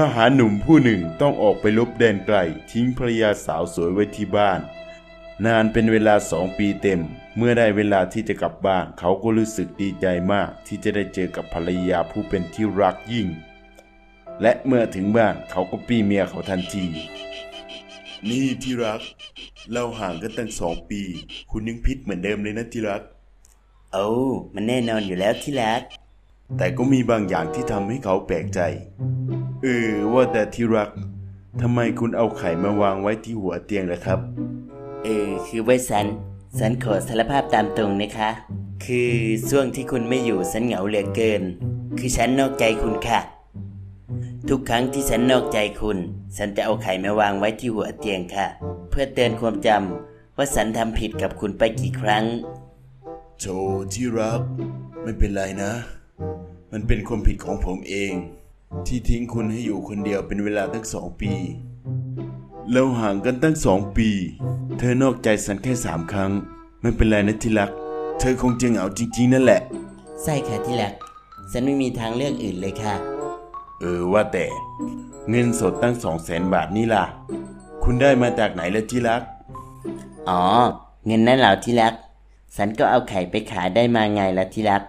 ทหารหนุ่มผู้หนึ่งต้องออกไปลบแดนไกล ทิ้งภรรยาสาวสวยไว้ที่บ้าน นานเป็นเวลาสองปีเต็ม เมื่อได้เวลาที่จะกลับบ้าน เขาก็รู้สึกดีใจมากที่จะได้เจอกับภรรยาผู้เป็นที่รักยิ่ง และเมื่อถึงบ้านเขาก็ปี้เมียเขาทันที นี่ที่รัก เราห่างกันตั้งสองปี คุณยังพิษเหมือนเดิมเลยนะที่รักโอ้มันแน่นอนอยู่แล้วที่รักแต่ก็มีบางอย่างที่ทำให้เขาแปลกใจ เออว่าแต่ที่รักทำไมคุณเอาไข่มาวางไว้ที่หัวเตียงล่ะครับ เออคือไว้สันสันขอสารภาพตามตรงนะคะ คือช่วงที่คุณไม่อยู่สันเหงาเหลือเกิน คือฉันนอกใจคุณค่ะ ทุกครั้งที่ฉันนอกใจคุณ ฉันจะเอาไข่มาวางไว้ที่หัวเตียงค่ะ เพื่อเตือนความจำว่าฉันทำผิดกับคุณไปกี่ครั้งโจที่รัก ไม่เป็นไรนะ มันเป็นความผิดของผมเอง ที่ทิ้งคุณให้อยู่คนเดียวเป็นเวลาตั้งสองปีเราห่างกันตั้งสองปี เธอนอกใจฉันแค่สามครั้ง ไม่เป็นไรนะที่รัก เธอคงจะเหงาจริง ๆ นั่นแหละ ใช่ค่ะที่รัก ฉันไม่มีทางเลือกอื่นเลยค่ะ เออว่าแต่ เงินสดตั้งสองแสนบาทนี่ล่ะ คุณได้มาจากไหนละที่รัก อ๋อ เงินนั่นเหรอที่รัก ฉันก็เอาไข่ไปขายได้มาไงล่ะที่รัก